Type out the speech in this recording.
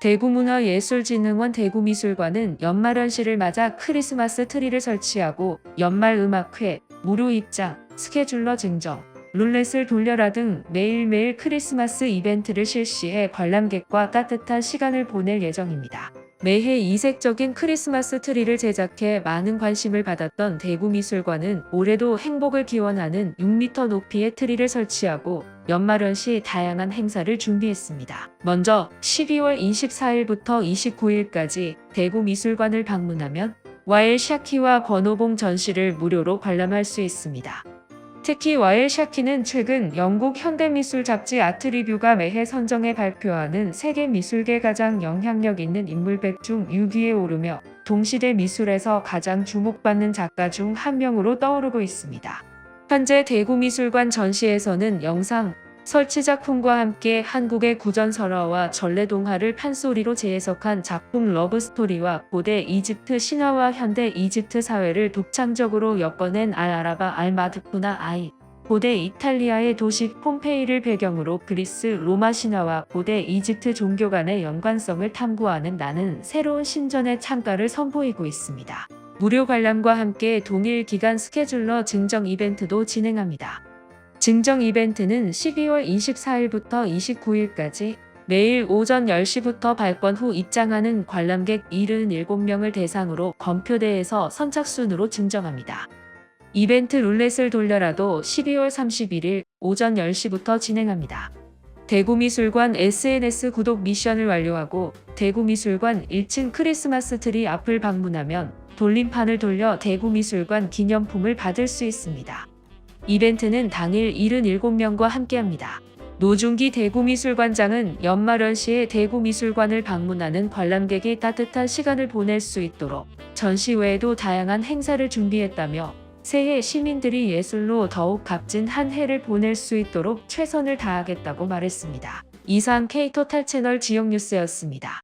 대구문화예술진흥원 대구미술관은 연말연시를 맞아 크리스마스 트리를 설치하고 연말음악회, 무료 입장, 스케줄러 증정, 룰렛을 돌려라 등 매일매일 크리스마스 이벤트를 실시해 관람객과 따뜻한 시간을 보낼 예정입니다. 매해 이색적인 크리스마스 트리를 제작해 많은 관심을 받았던 대구미술관은 올해도 행복을 기원하는 6m 높이의 트리를 설치하고 연말연 시 다양한 행사를 준비했습니다. 먼저 12월 24일부터 29일까지 대구 미술관을 방문하면 와일 샤키와 권오봉 전시를 무료로 관람할 수 있습니다. 특히 와일 샤키는 최근 영국 현대미술 잡지 아트리뷰가 매해 선정해 발표하는 세계 미술계 가장 영향력 있는 인물 100중 6위에 오르며 동시대 미술에서 가장 주목받는 작가 중 한 명으로 떠오르고 있습니다. 현재 대구미술관 전시에서는 영상, 설치 작품과 함께 한국의 구전설화와 전래동화를 판소리로 재해석한 작품 러브스토리와 고대 이집트 신화와 현대 이집트 사회를 독창적으로 엮어낸 알 아라바 알 마드푸나 아이, 고대 이탈리아의 도시 폼페이를 배경으로 그리스 로마 신화와 고대 이집트 종교 간의 연관성을 탐구하는 나는 새로운 신전의 창가를 선보이고 있습니다. 무료 관람과 함께 동일 기간 스케줄러 증정 이벤트도 진행합니다. 증정 이벤트는 12월 24일부터 29일까지 매일 오전 10시부터 발권 후 입장하는 관람객 77명을 대상으로 검표대에서 선착순으로 증정합니다. 이벤트 룰렛을 돌려라도 12월 31일 오전 10시부터 진행합니다. 대구미술관 SNS 구독 미션을 완료하고 대구미술관 1층 크리스마스 트리 앞을 방문하면 돌림판을 돌려 대구미술관 기념품을 받을 수 있습니다. 이벤트는 당일 77명과 함께합니다. 노중기 대구미술관장은 연말연 시에 대구미술관을 방문하는 관람객이 따뜻한 시간을 보낼 수 있도록 전시 외에도 다양한 행사를 준비했다며 새해 시민들이 예술로 더욱 값진 한 해를 보낼 수 있도록 최선을 다하겠다고 말했습니다. 이상 K토탈 채널 지역뉴스였습니다.